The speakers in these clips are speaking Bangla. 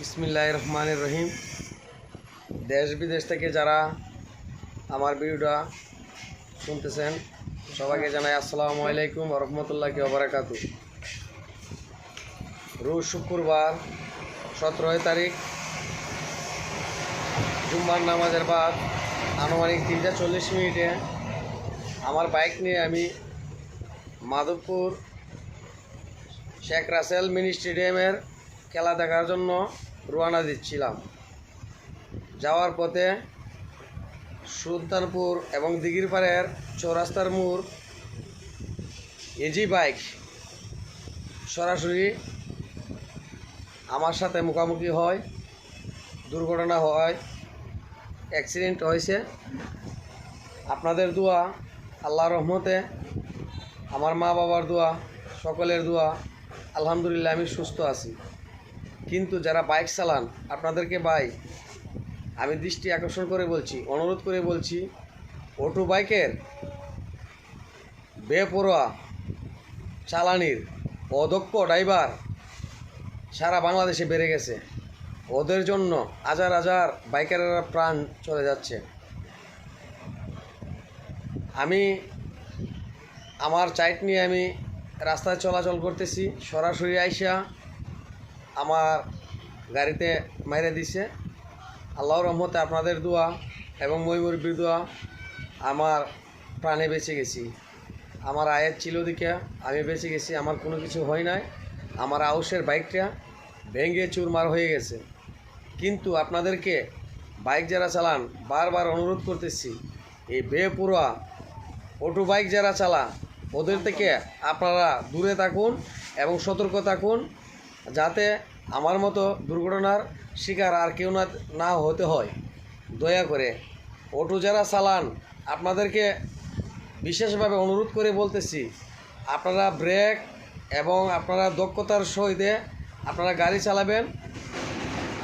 বিসমিল্লাহ রহমান রহিম। দেশ বিদেশ থেকে যারা আমার ভিডিওটা শুনতেছেন, সবাইকে জানাই আসসালামু আলাইকুম রহমতুল্লাহ ওবরাকাতু রোজ শুক্রবার, সতেরোই তারিখ, জুম্মার নামাজের বাদ আনুমানিক তিনটা চল্লিশ মিনিটে আমার বাইক নিয়ে আমি মাধবপুর শেখ রাসেল মিনি স্টেডিয়ামের খেলা দেখার জন্য রওনা দিচ্ছিলাম। যাওয়ার পথে সুলতানপুর এবং দিঘিরপাড়ের চৌরাস্তার মোড় এজি বাইক সরাসরি আমার সাথে মুখোমুখি হয়, দুর্ঘটনা হয় অ্যাক্সিডেন্ট হয়েছে। আপনাদের দোয়া, আল্লাহর রহমতে আমার মা বাবার দোয়া, সকলের দোয়া, আলহামদুলিল্লাহ আমি সুস্থ আছি। কিন্তু যারা বাইক চালান, আপনাদেরকে ভাই, আমি দৃষ্টি আকর্ষণ করে বলছি, অনুরোধ করে বলছি, অটো বাইকের বেপরোয়া চালানির অদক্ষ ড্রাইভার সারা বাংলাদেশে বেড়ে গেছে। ওদের জন্য হাজার হাজার বাইকারেরা প্রাণ চলে যাচ্ছে। আমি আমার চাইট নিয়ে আমি রাস্তায় চলাচল করতেছি, সরাসরি আইসা আমার গাড়িতে মেরে দিছে। আল্লাহর রহমতে আপনাদের দোয়া এবং ময়মুরবির দোয়া আমার প্রাণে বেঁচে গেছি। আমার আয়ের ছিল দিকে আমি বেঁচে গেছি, আমার কোনো কিছু হয় নাই। আমার আউসের বাইকটা ভেঙে চুরমার হয়ে গেছে। কিন্তু আপনাদেরকে বাইক যারা চালান, বারবার অনুরোধ করতেছি, এই বেপুরা অটো বাইক যারা চালা ওদের থেকে আপনারা দূরে থাকুন এবং সতর্ক থাকুন। যাতে আমার মতো দুর্ঘটনার শিকার আর কেউ না না হতে হয়। দয়া করে অটো যারা চালান, আপনাদেরকে বিশেষভাবে অনুরোধ করে বলতেছি, আপনারা ব্রেক এবং আপনারা দক্ষতার সহিতে আপনারা গাড়ি চালাবেন,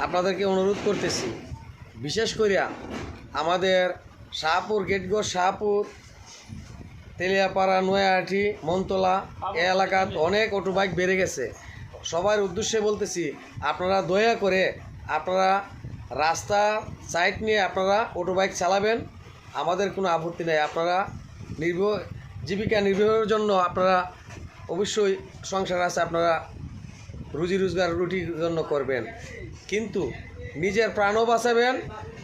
আপনাদেরকে অনুরোধ করতেছি। বিশেষ করিয়া আমাদের শাহপুর গেটগো শাহপুর, তেলিয়াপাড়া, নয়াহাটি মন্তলা এ এলাকাত অনেক অটো বাইক বেড়ে গেছে। সবার উদ্দেশ্যে বলতেছি, আপনারা দয়া করে আপনারা রাস্তা সাইড নিয়ে আপনারা অটো বাইক চালাবেন, আমাদের কোনো আপত্তি নেই। আপনারা নির্ভর জীবিকা নির্বাহের জন্য আপনারা অবশ্যই সংসার আছে, আপনারা রুজি রোজগার রুটির জন্য করবেন। কিন্তু নিজের প্রাণও বাঁচাবেন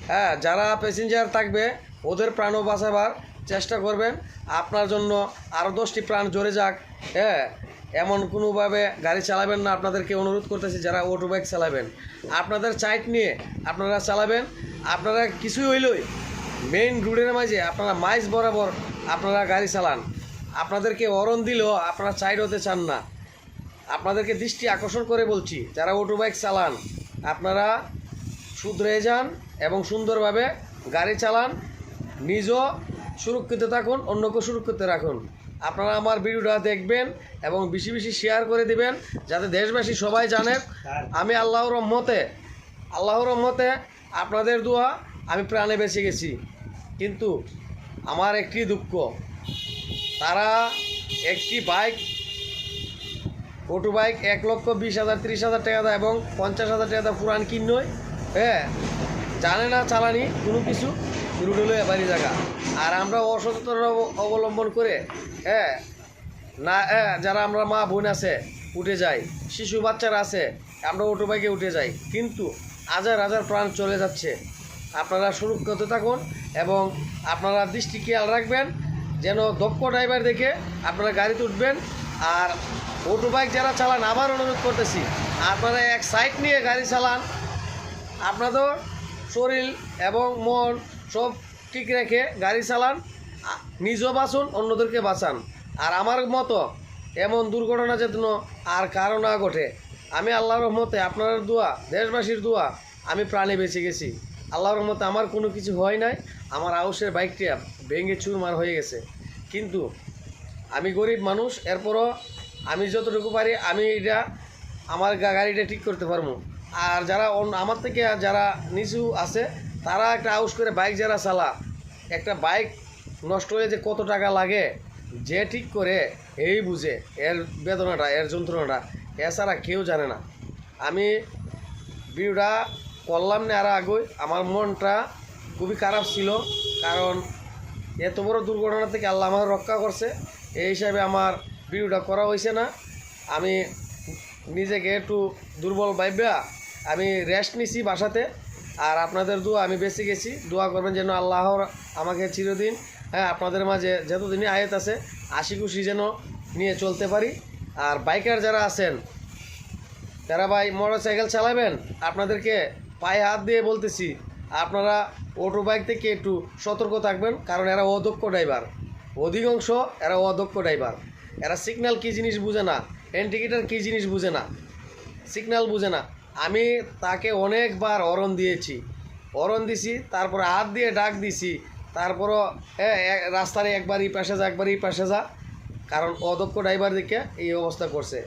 হ্যাঁ যারা প্যাসেঞ্জার থাকবে, ওদের প্রাণও বাঁচাবার চেষ্টা করবেন। আপনার জন্য আরও দশটি প্রাণ জড়ে যাক হ্যাঁ এমন কোনোভাবে গাড়ি চালাবেন না, আপনাদেরকে অনুরোধ করতেছি যারা অটো বাইক চালাবেন। আপনাদের চাইট নিয়ে আপনারা চালাবেন, আপনারা কিছুই হইলই মেইন রোডের মাঝে আপনারা মাইজ বরাবর আপনারা গাড়ি চালান। আপনাদেরকে অরণ দিলেও আপনারা চাইড হতে চান না। আপনাদেরকে দৃষ্টি আকর্ষণ করে বলছি, যারা অটো বাইক চালান, আপনারা শুধরে যান এবং সুন্দরভাবে গাড়ি চালান, নিজও সুরক্ষিত থাকুন অন্যকে সুরক্ষিত রাখুন। আপনারা আমার ভিডিওটা দেখবেন এবং বেশি বেশি শেয়ার করে দিবেন যাতে দেশবাসী সবাই জানে। আমি আল্লাহর রহমতে আল্লাহর রহমতে আপনাদের দোয়া আমি প্রাণে বেঁচে গেছি। কিন্তু আমার একটি দুঃখ তারা একটি বাইক অটো বাইক এক লক্ষ বিশ হাজার ত্রিশ হাজার টাকা দেয় এবং পঞ্চাশ হাজার টাকা দেয় পুরান কিনই হ্যাঁ জানে না চালানি কোনো কিছু রুডলে বাড়ি জায়গা। আর আমরা অসচেতনতা অব- অবলম্বন করে হ্যাঁ না হ্যাঁ যারা আমরা মা বোন আছে, উঠে যাই। শিশু বাচ্চারা আছে, আমরা অটো বাইকে উঠে যাই। কিন্তু হাজার হাজার প্রাণ চলে যাচ্ছে। আপনারা সুরক্ষিত থাকুন এবং আপনারা দৃষ্টি খেয়াল রাখবেন, যেন দক্ষ ড্রাইভার দেখে আপনারা গাড়িতে উঠবেন। আর অটো বাইক যারা চালান, আবার অনুরোধ করতেছি, আপনারা এক সাইড নিয়ে গাড়ি চালান। আপনাদের শরীর এবং মন সব ঠিক রেখে গাড়ি চালান। নিজেও বাঁচুন, অন্যদেরকে বাঁচান। আর আমার মতো এমন দুর্ঘটনা যেন আর কারও না ঘটে। আমি আল্লাহর রহমতে আপনার দোয়া, দেশবাসীর দোয়া, আমি প্রাণে বেঁচে গেছি। আল্লাহর রহমতে আমার কোনো কিছু হয় নাই, আমার আউসের বাইকটা ভেঙে চুরমার হয়ে গেছে। কিন্তু আমি গরিব মানুষ, এরপরও আমি যতটুকু পারি আমি এটা আমার গাড়িটা ঠিক করতে পারব। আর যারা আমার থেকে যারা নিচু আছে, তারা একটা আউস করে বাইক যারা চালা একটা বাইক নষ্ট হয়ে যে কত টাকা লাগে, যে ঠিক করে এই বুঝে এর বেদনাটা, এর যন্ত্রণাটা, এছাড়া কেউ জানে না। আমি ভিডিওটা করলাম না আর আগে আমার মনটা খুবই খারাপ ছিল, কারণ এত বড় দুর্ঘটনা থেকে আল্লাহ আমার রক্ষা করছে, এই হিসাবে আমার ভিডিওটা করা হয়েছে না। আমি নিজেকে একটু দুর্বল ভাইবা আমি রেস্ট নিছি বাসাতে, আর আপনাদের দোয়া আমি বেঁচে গেছি। দোয়া করবেন যেন আল্লাহর আমাকে চিরদিন হ্যাঁ আপনাদের মাঝে যতদিনই আয়াত আছে আশি খুশি যেন নিয়ে চলতে পারি। আর বাইকার যারা আছেন, তারা ভাই মোটর সাইকেল চালাবেন, আপনাদেরকে পায়ে হাত দিয়ে বলতেছি, আপনারা অটো বাইক থেকে একটু সতর্ক থাকবেন, কারণ এরা অদক্ষ ড্রাইভার। অধিকাংশ এরা অদক্ষ ড্রাইভার। এরা সিগন্যাল কী জিনিস বুঝে না ইন্ডিকেটার কী জিনিস বুঝে না, সিগন্যাল বুঝে না। আমি তাকে অনেকবার অরণ দিয়েছি, অরণ দিছি, তারপর হাত দিয়ে ডাক দিছি তারপরও রাস্তার একবার এই পাশে যা, একবার এই পাশে যা। কারণ অদক্ষ ড্রাইভার দেখে এই অবস্থা করছে।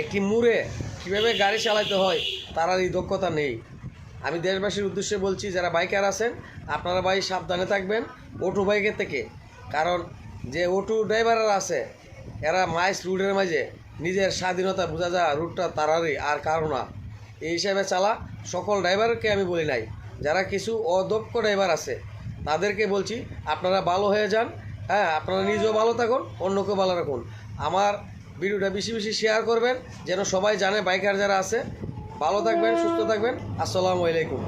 একটি মুড়ে কীভাবে গাড়ি চালাতে হয়, তার আর এই দক্ষতা নেই। আমি দেশবাসীর উদ্দেশ্যে বলছি, যারা বাইকার আছেন, আপনারা ভাই সাবধানে থাকবেন অটো বাইকের থেকে। কারণ যে অটো ড্রাইভাররা আছে, এরা মাইস রুটের মাঝে, নিজের স্বাধীনতা বোঝা যায়, রুটটা তারারই, আর কারও না। এই হিসাবে চালা, সকল ড্রাইভারকে আমি বলি নাই। যারা কিছু অদক্ষ ড্রাইভার আছে তাদেরকে বলছি, আপনারা ভালো হয়ে যান হ্যাঁ আপনারা নিজেও ভালো থাকুন, অন্যকেও ভালো রাখুন। আমার ভিডিওটা বেশি বেশি শেয়ার করবেন, যেন সবাই জানে বাইকার যারা আছে। ভালো থাকবেন, সুস্থ থাকবেন। আসসালামু আলাইকুম।